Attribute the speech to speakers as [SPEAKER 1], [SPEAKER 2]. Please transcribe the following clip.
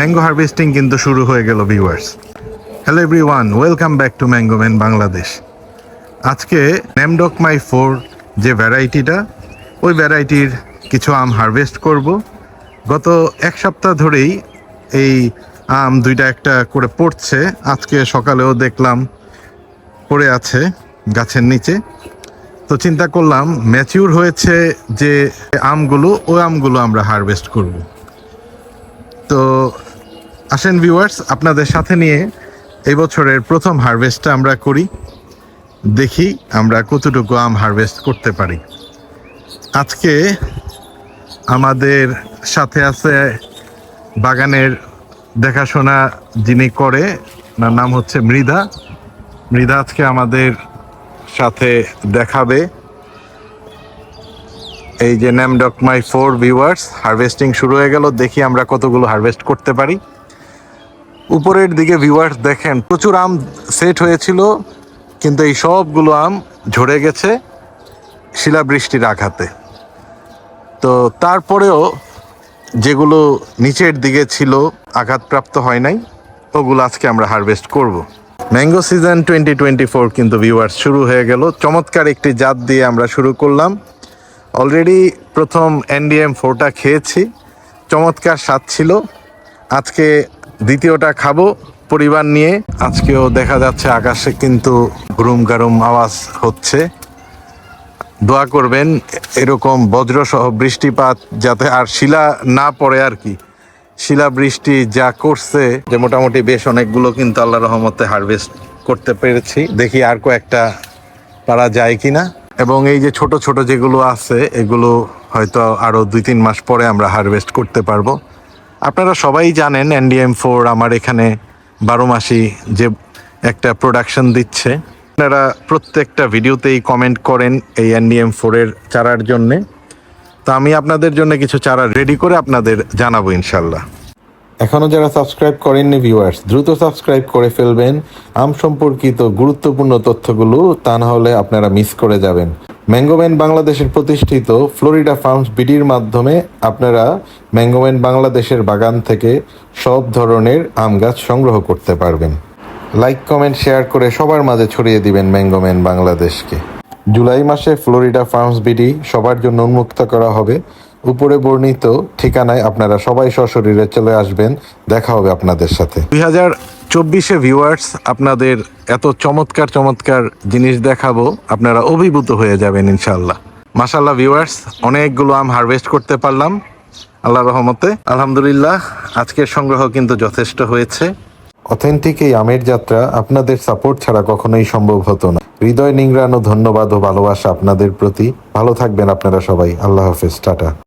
[SPEAKER 1] Mango harvesting কিন্তু শুরু হয়ে গেল viewers hello everyone welcome back to mango man Bangladesh আজকে ন্যামডক মাই ফোর যে ভ্যারাইটিটা ওই ভ্যারাইটির কিছু আম হারভেস্ট করব। গত এক সপ্তাহ ধরেই এই আম দুইটা একটা করে পড়ছে। আজকে সকালেও দেখলাম পড়ে আছে গাছের নিচে। তো চিন্তা করলাম ম্যাচিউর হয়েছে যে আমগুলো, ওই আমগুলো আমরা হারভেস্ট করব। তো আসেন ভিউয়ার্স আপনাদের সাথে নিয়ে এই বছরের প্রথম হারভেস্টটা আমরা করি। দেখি আমরা কতটুকু আম হারভেস্ট করতে পারি। আজকে আমাদের সাথে আছে বাগানের দেখাশোনা যিনি করে ওনার নাম হচ্ছে মৃধা। মৃধা আজকে আমাদের সাথে দেখাবে। এই যে Nam Dok Mai four viewers harvesting শুরু হয়ে গেল, দেখি আমরা কতগুলো হারভেস্ট করতে পারি। উপরের দিকে ভিউয়ার্স দেখেন, প্রচুর আম সেট হয়েছিল, কিন্তু এই সবগুলো আম ঝরে গেছে শিলাবৃষ্টির আঘাতে। তো তারপরেও যেগুলো নিচের দিকে ছিল, আঘাতপ্রাপ্ত হয় নাই, ওগুলো আজকে আমরা হারভেস্ট করব। Mango season twenty twenty four কিন্তু ভিউয়ার্স শুরু হয়ে গেল। চমৎকার একটি জাত দিয়ে আমরা শুরু করলাম। অলরেডি প্রথম এনডিএম ফোরটা খেয়েছি, চমৎকার স্বাদ ছিল। আজকে দ্বিতীয়টা খাব পরিবার নিয়ে। আজকেও দেখা যাচ্ছে আকাশে কিন্তু গুরুম গারুম আওয়াজ হচ্ছে। দোয়া করবেন, এরকম বজ্রসহ বৃষ্টিপাত যাতে আর শিলা না পড়ে আর কি। শিলা বৃষ্টি যা করছে, যে মোটামুটি বেশ অনেকগুলো কিন্তু আল্লাহ রহমতে হারভেস্ট করতে পেরেছি। দেখি আর কয়েকটা পারা যায় কিনা। এবং এই যে ছোট ছোট যেগুলো আছে, এগুলো হয়তো আরও দুই তিন মাস পরে আমরা হারভেস্ট করতে পারব। আপনারা সবাই জানেন এনডিএম ফোর আমার এখানে বারো মাসি যে একটা প্রোডাকশন দিচ্ছে। আপনারা প্রত্যেকটা ভিডিওতেই কমেন্ট করেন এই এনডিএম ফোরের চারার জন্যে। তো আমি আপনাদের জন্য কিছু চারা রেডি করে আপনাদের জানাব ইনশাল্লাহ
[SPEAKER 2] এখনও যারা সাবস্ক্রাইব করেননি ভিউয়ার্স দ্রুত সাবস্ক্রাইব করে ফেলবেন। আম সম্পর্কিত গুরুত্বপূর্ণ তথ্যগুলো তা না হলে আপনারা মিস করে যাবেন। ম্যাঙ্গোম্যান বাংলাদেশের প্রতিষ্ঠিত ফ্লোরিডা ফার্মস বিডির মাধ্যমে আপনারা ম্যাঙ্গোম্যান বাংলাদেশের বাগান থেকে সব ধরনের আম গাছ সংগ্রহ করতে পারবেন। লাইক কমেন্ট শেয়ার করে সবার মাঝে ছড়িয়ে দিবেন ম্যাঙ্গোম্যান বাংলাদেশকে জুলাই মাসে ফ্লোরিডা ফার্মস বিডি সবার জন্য উন্মুক্ত করা হবে। উপরে বর্ণিত ঠিকানায় আপনারা সবাই সশরীরে চলে আসবেন দেখা হবে আপনাদের সাথে।
[SPEAKER 1] দুই হাজার চব্বিশে ভিউয়ার্স আপনাদের এত চমৎকার চমৎকার জিনিস দেখাবো আপনারা অভিভূত হয়ে যাবেন ইনশাল্লাহ মাসাল্লাহ ভিউয়ার্স অনেকগুলো আম হারভেস্ট করতে পারলাম আল্লাহ রহমতে। আলহামদুলিল্লাহ আজকের সংগ্রহ কিন্তু যথেষ্ট হয়েছে।
[SPEAKER 2] অথেন্টিক এই আমের যাত্রা আপনাদের সাপোর্ট ছাড়া কখনোই সম্ভব হতো না। হৃদয় নিংড়ানো ধন্যবাদ ও ভালোবাসা আপনাদের প্রতি। ভালো থাকবেন আপনারা সবাই। আল্লাহ হাফেজ টাটা।